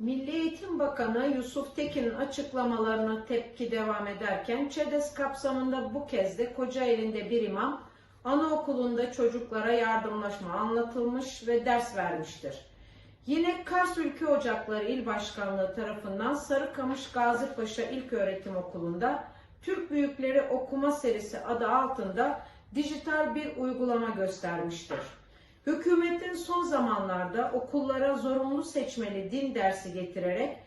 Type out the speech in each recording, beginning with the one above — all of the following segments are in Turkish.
Milli Eğitim Bakanı Yusuf Tekin'in açıklamalarına tepki devam ederken ÇEDES kapsamında bu kez de Kocaeli'nde bir imam anaokulunda çocuklara yardımlaşma anlatılmış ve ders vermiştir. Yine Kars Ülke Ocakları İl Başkanlığı tarafından Sarıkamış Gazipaşa İlköğretim Okulu'nda Türk Büyükleri Okuma Serisi adı altında dijital bir uygulama göstermiştir. Hükümetin son zamanlarda okullara zorunlu seçmeli din dersi getirerek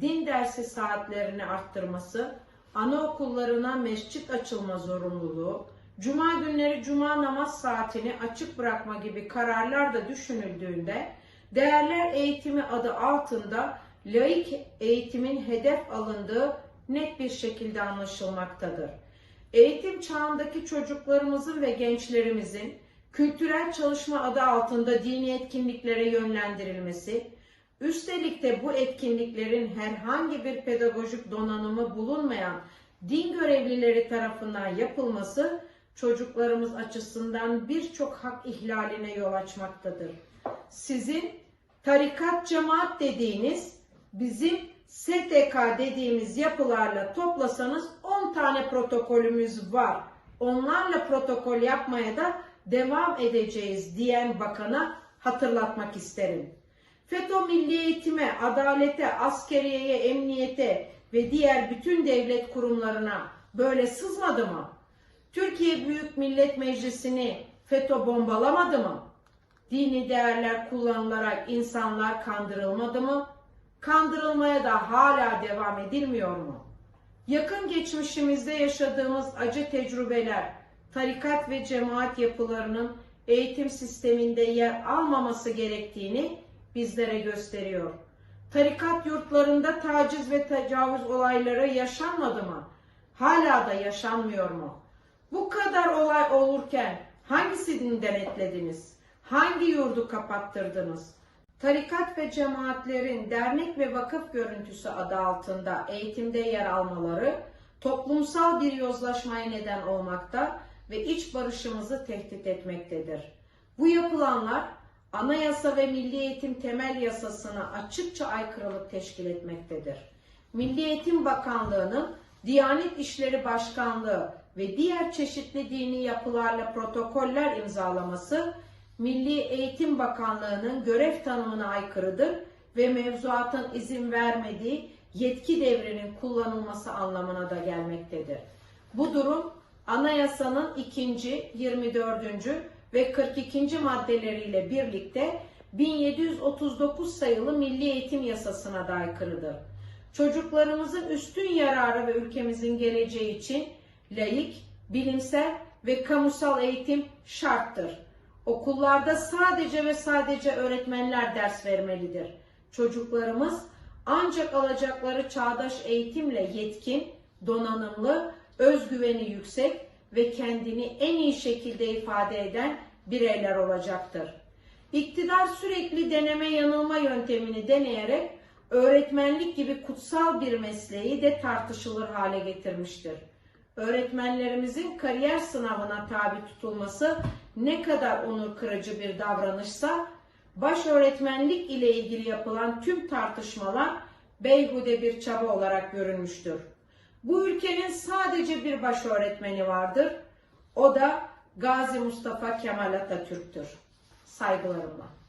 din dersi saatlerini arttırması, anaokullarına mescit açılma zorunluluğu, cuma günleri cuma namaz saatini açık bırakma gibi kararlar da düşünüldüğünde değerler eğitimi adı altında laik eğitimin hedef alındığı net bir şekilde anlaşılmaktadır. Eğitim çağındaki çocuklarımızın ve gençlerimizin kültürel çalışma adı altında dini etkinliklere yönlendirilmesi, üstelik de bu etkinliklerin herhangi bir pedagojik donanımı bulunmayan din görevlileri tarafından yapılması çocuklarımız açısından birçok hak ihlaline yol açmaktadır. Sizin tarikat cemaat dediğiniz bizim STK dediğimiz yapılarla toplasanız 10 tane protokolümüz var. Onlarla protokol yapmaya da devam edeceğiz diyen bakana hatırlatmak isterim. FETÖ milli eğitime, adalete, askeriyeye, emniyete ve diğer bütün devlet kurumlarına böyle sızmadı mı? Türkiye Büyük Millet Meclisi'ni FETÖ bombalamadı mı? Dini değerler kullanılarak insanlar kandırılmadı mı? Kandırılmaya da hala devam edilmiyor mu? Yakın geçmişimizde yaşadığımız acı tecrübeler, tarikat ve cemaat yapılarının eğitim sisteminde yer almaması gerektiğini bizlere gösteriyor. Tarikat yurtlarında taciz ve tecavüz olayları yaşanmadı mı? Hala da yaşanmıyor mu? Bu kadar olay olurken hangisini denetlediniz? Hangi yurdu kapattırdınız? Tarikat ve cemaatlerin dernek ve vakıf görüntüsü adı altında eğitimde yer almaları toplumsal bir yozlaşmaya neden olmakta ve iç barışımızı tehdit etmektedir. Bu yapılanlar anayasa ve milli eğitim temel yasasına açıkça aykırılık teşkil etmektedir. Milli Eğitim Bakanlığı'nın Diyanet İşleri Başkanlığı ve diğer çeşitli dini yapılarla protokoller imzalaması Milli Eğitim Bakanlığı'nın görev tanımına aykırıdır ve mevzuatın izin vermediği yetki devrinin kullanılması anlamına da gelmektedir. Bu durum anayasanın 2. 24. ve 42. maddeleriyle birlikte 1739 sayılı Milli Eğitim Yasasına da aykırıdır. Çocuklarımızın üstün yararı ve ülkemizin geleceği için laik, bilimsel ve kamusal eğitim şarttır. Okullarda sadece ve sadece öğretmenler ders vermelidir. Çocuklarımız ancak alacakları çağdaş eğitimle yetkin, donanımlı, özgüveni yüksek ve kendini en iyi şekilde ifade eden bireyler olacaktır. İktidar sürekli deneme yanılma yöntemini deneyerek öğretmenlik gibi kutsal bir mesleği de tartışılır hale getirmiştir. Öğretmenlerimizin kariyer sınavına tabi tutulması ne kadar onur kırıcı bir davranışsa baş öğretmenlik ile ilgili yapılan tüm tartışmalar beyhude bir çaba olarak görülmüştür. Bu ülkenin sadece bir baş öğretmeni vardır. O da Gazi Mustafa Kemal Atatürk'tür. Saygılarımla.